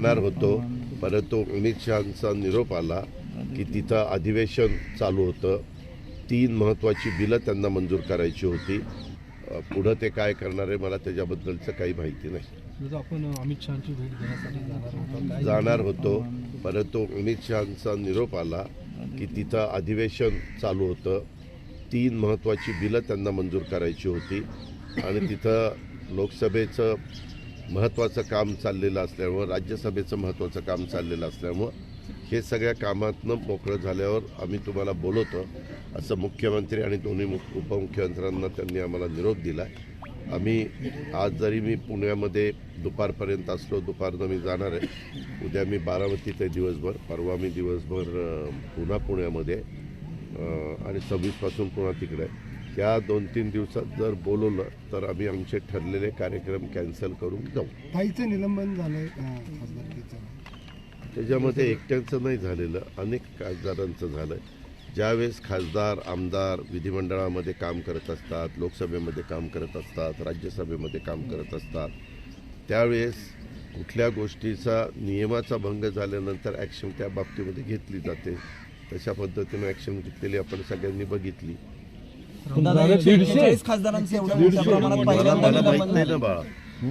जाणार होतो. परंतु अमित शहाचा निरोप आला की तिथं अधिवेशन चालू होतं. तीन महत्त्वाची बिलं त्यांना मंजूर करायची होती. पुढं ते काय करणार आहे मला त्याच्याबद्दलचं काही माहिती नाही. जसं आपण अमित शहाची भेट घेण्यासाठी जाणार होतो. काय जाणार होतो. परंतु अमित शहाचा निरोप आला की तिथं अधिवेशन चालू होतं. तीन महत्त्वाची बिलं त्यांना मंजूर करायची होती. आणि तिथं लोकसभेचं महत्त्वाचं काम चाललेलं असल्यामुळं राज्यसभेचं महत्त्वाचं काम चाललेलं असल्यामुळं हे सगळ्या कामातनं मोकळं झाल्यावर आम्ही तुम्हाला बोलवतो असं मुख्यमंत्री आणि दोन्ही मुख उपमुख्यमंत्र्यांना त्यांनी आम्हाला निरोप दिला आम्ही आज जरी मी पुण्यामध्ये दुपारपर्यंत असलो दुपारनं मी जाणार आहे. उद्या मी बारामतीत आहे दिवसभर परवा मी दिवसभर पुन्हा पुण्यामध्ये आणि सव्वीसपासून पुन्हा तिकडे आहे. या दोन तीन दिवसात जर बोलवलं तर आम्ही आमचे ठरलेले कार्यक्रम कॅन्सल करून जाऊ. ताईचं निलंबन झालंय त्याच्यामध्ये एकट्यांचं नाही झालेलं अनेक खासदारांचं झालं ज्यावेळेस खासदार आमदार विधिमंडळामध्ये काम करत असतात लोकसभेमध्ये काम करत असतात राज्यसभेमध्ये काम करत असतात त्यावेळेस कुठल्या गोष्टीचा नियमाचा भंग झाल्यानंतर ॲक्शन त्या बाबतीमध्ये घेतली जाते. तशा पद्धतीनं ॲक्शन घेतलेली आपण सगळ्यांनी बघितली. दादा एकशे एकेचाळीस खासदारांचं एवढ्या मोठ्या प्रमाणात मला पहिल्यांदा मला माहीत निलंबन नाही झालं. ना बाळा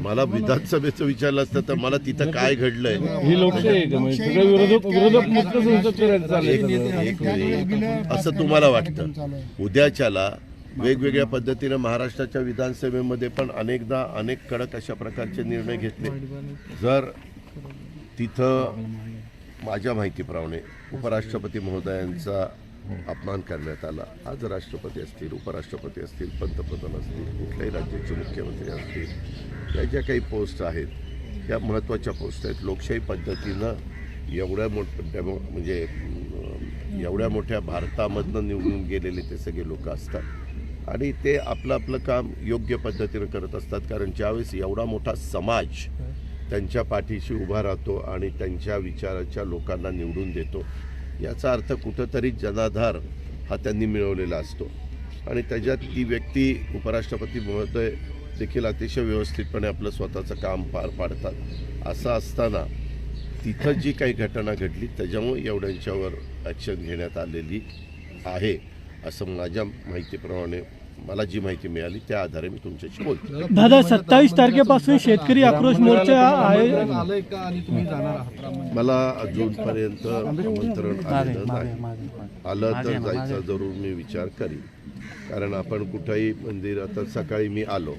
मला विधानसभेचं विचारलं असतं तर मला तिथं काय घडलंय? ही लोकशाही आहे का? म्हणजे सगळे विरोधक विरोधक मुक्त संसद करायचं चाललंय एक सगळं. एक मिनिट. असं तुम्हाला वाटतं? उद्याच्याला वेगवेगळ्या पद्धतीनं महाराष्ट्राच्या विधानसभेमध्ये पण अनेकदा अनेक कडक अशा प्रकारचे निर्णय घेतले. जर तिथं माझ्या माहितीप्रमाणे उपराष्ट्रपती महोदयांचा अपमान करण्यात आला. आज राष्ट्रपती असतील उपराष्ट्रपती असतील पंतप्रधान असतील कुठल्याही राज्याचे मुख्यमंत्री असतील या ज्या काही पोस्ट आहेत या महत्त्वाच्या पोस्ट आहेत. लोकशाही पद्धतीनं एवढ्या मोठ डेमो म्हणजे एवढ्या मोठ्या भारतामधनं निवडून गेलेले ते सगळे लोक असतात. आणि ते आपलं आपलं काम योग्य पद्धतीनं करत असतात. कारण ज्यावेळेस एवढा मोठा समाज त्यांच्या पाठीशी उभा राहतो आणि त्यांच्या विचाराच्या लोकांना निवडून देतो याचा अर्थ कुठंतरी जनाधार हा त्यांनी मिळवलेला असतो. आणि त्याच्यात ती व्यक्ती उपराष्ट्रपती महोदय देखील अतिशय व्यवस्थितपणे आपलं स्वतःचं काम पार पाडतात. असं असताना तिथं जी काही घटना घडली त्याच्यामुळे एवढ्यांच्यावर ॲक्शन घेण्यात आलेली आहे असं माझ्या माहितीप्रमाणे मला जी माहिती मिळाली त्या आधारे मी तुमच्याशी बोलतो. दादा सत्तावीस तारखेपासून शेतकरी आक्रोश मोर्चा आहे. आलंय का आणि तुम्ही जाणार आहात मला अजूनपर्यंत आमंत्रण आलेलं नाही. आलं तर जायचा जरूर मी विचार करीन. कारण आपण कुठंही मंदिर आता सकाळी मी आलो.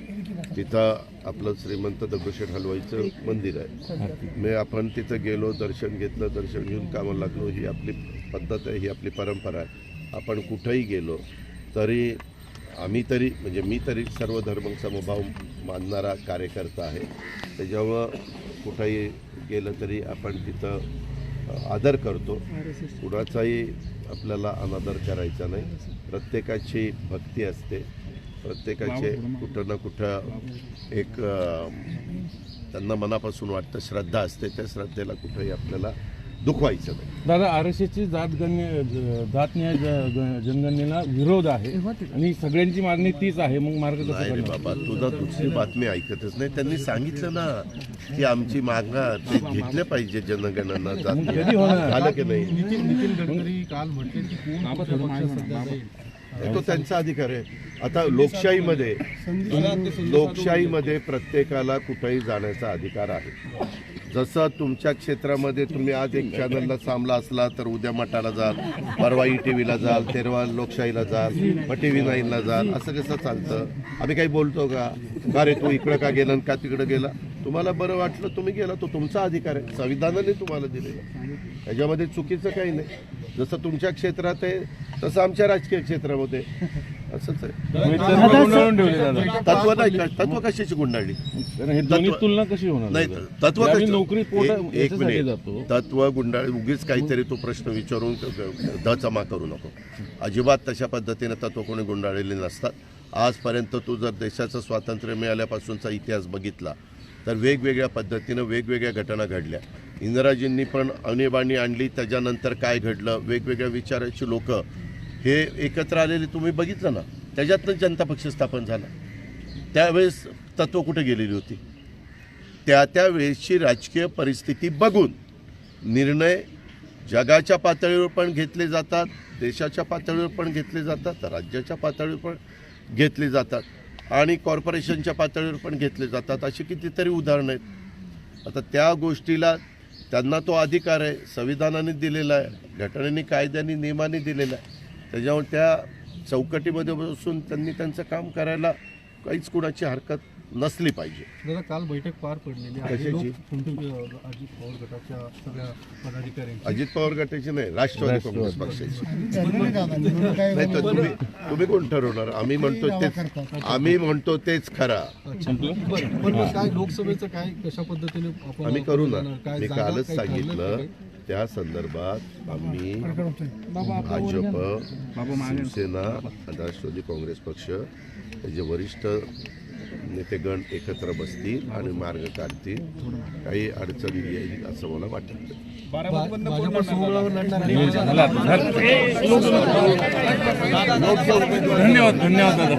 तिथं आपलं श्रीमंत दगडूशेठ हलवाईचं मंदिर आहे. मी आपण तिथं गेलो दर्शन घेतलं दर्शन घेऊन कामाला लागलो. ही आपली पद्धत आहे ही आपली परंपरा आहे. आपण कुठंही गेलो तरी आम्ही तरी म्हणजे मी तरी सर्व धर्म समभाव मानणारा कार्यकर्ता आहे. त्याच्यामुळं कुठंही गेलं तरी आपण तिथं आदर करतो. कुणाचाही आपल्याला अनादर करायचा नाही. प्रत्येकाची भक्ती असते. प्रत्येकाचे कुठं ना कुठं एक त्यांना मनापासून वाटतं श्रद्धा असते. त्या श्रद्धेला कुठंही आपल्याला दुखवायचं नाही दादा आर एस एसची जात गण्य जात न्याय ज- ग- जनगणनेला विरोध आहे आणि सगळ्यांची मागणी तीच आहे मग मार्ग कसा नाही रे करणार? बाबा तुझा दुसरी बातमी ऐकतच नाही त्यांनी सांगितलं ना की आमची मागणा ते घेतले पाहिजे जनगणना कधी जाती होणार? झालं की नाही? नितीन नितीन गडकरी काल म्हटले की कोण कुठल्या पक्षात सध्या जाईल तो त्यांचा अधिकार आहे. आता लोकशाहीमध्ये लोकशाहीमध्ये प्रत्येकाला कुठेही जाण्याचा अधिकार आहे. जसं तुमच्या क्षेत्रामध्ये तुम्ही आज एक चॅनलला सामला असला तर उद्या मटाला जाल परवा ई टी व्हीला जाल तेरवा लोकशाहीला जाल मग टी व्ही नाईनला जाल असं कसं चालतं? आम्ही काही बोलतो का? का रे तू इकडं का गेला आणि का तिकडं गेला? तुम्हाला बरं वाटलं तुम्ही गेला तो तुमचा अधिकार आहे. संविधानाने तुम्हाला दिलेला त्याच्यामध्ये चुकीचं काही नाही. जसं तुमच्या क्षेत्रात आहे तसं आमच्या राजकीय क्षेत्रामध्ये असंच आहे. तुम्ही तत्व गुंडाळून ठेवले दादा. तत्व नाही तत्व कशाची गुंडाळली? हे तुलना कशी होणार नाही? तत्व नोकरी पोटा एक- मिनिट. जातो. तत्व गुंडाळ उगीच काहीतरी तो प्रश्न विचारून दचमा करू नको. अजिबात तशा पद्धतीने तत्व कोणी गुंडाळलेले नसतात. आजपर्यंत तू जर देशाचं स्वातंत्र्य मिळाल्यापासूनचा इतिहास बघितला तर वेगवेगळ्या पद्धतीनं वेगवेगळ्या घटना घडल्या. इंदिराजींनी पण आणीबाणी आणली त्याच्यानंतर काय घडलं? वेगवेगळ्या विचाराची लोक हे एकत्र आलेले तुम्ही बघितलं ना त्याच्यातनं जनता पक्ष स्थापन झाला. त्यावेळेस तत्व कुठे गेलेली होती? त्या त्यावेळेसची राजकीय परिस्थिती बघून निर्णय जगाच्या पातळीवर पण घेतले जातात देशाच्या पातळीवर पण घेतले जातात राज्याच्या पातळीवर पण घेतले जातात आणि कॉर्पोरेशनच्या पातळीवर पण घेतले जातात अशी कितीतरी उदाहरणं आहेत. आता त्या गोष्टीला त्यांना तो अधिकार आहे संविधानाने दिलेला आहे घटनेने कायद्याने नियमाने दिलेला आहे. त्याच्यामुळे त्या चौकटीमध्ये बसून त्यांनी त्यांचं काम करायला काहीच कुणाची हरकत नसली पाहिजे. दादा काल बैठक पार पडलेली कशाची? अजित पवार गटाच्या सगळ्या पदाधिकाऱ्यांची? अजित पवार गटाची नाही राष्ट्रवादी काँग्रेस पक्षाची. नाही तर तुम्ही तुम्ही कोण ठरवणार? आम्ही म्हणतो तेच आम्ही म्हणतो तेच खरा. पण काय लोकसभेचं काय कशा पद्धतीने आपण आम्ही करू ना. मी कालच सांगितलं? त्या संदर्भात आम्ही भाजप शिवसेना आणि राष्ट्रवादी काँग्रेस पक्ष जे वरिष्ठ नेतेगण एकत्र बसतील आणि मार्ग काढतील काही अडचण येईल असं मला वाटत. धन्यवाद धन्यवाद दादा.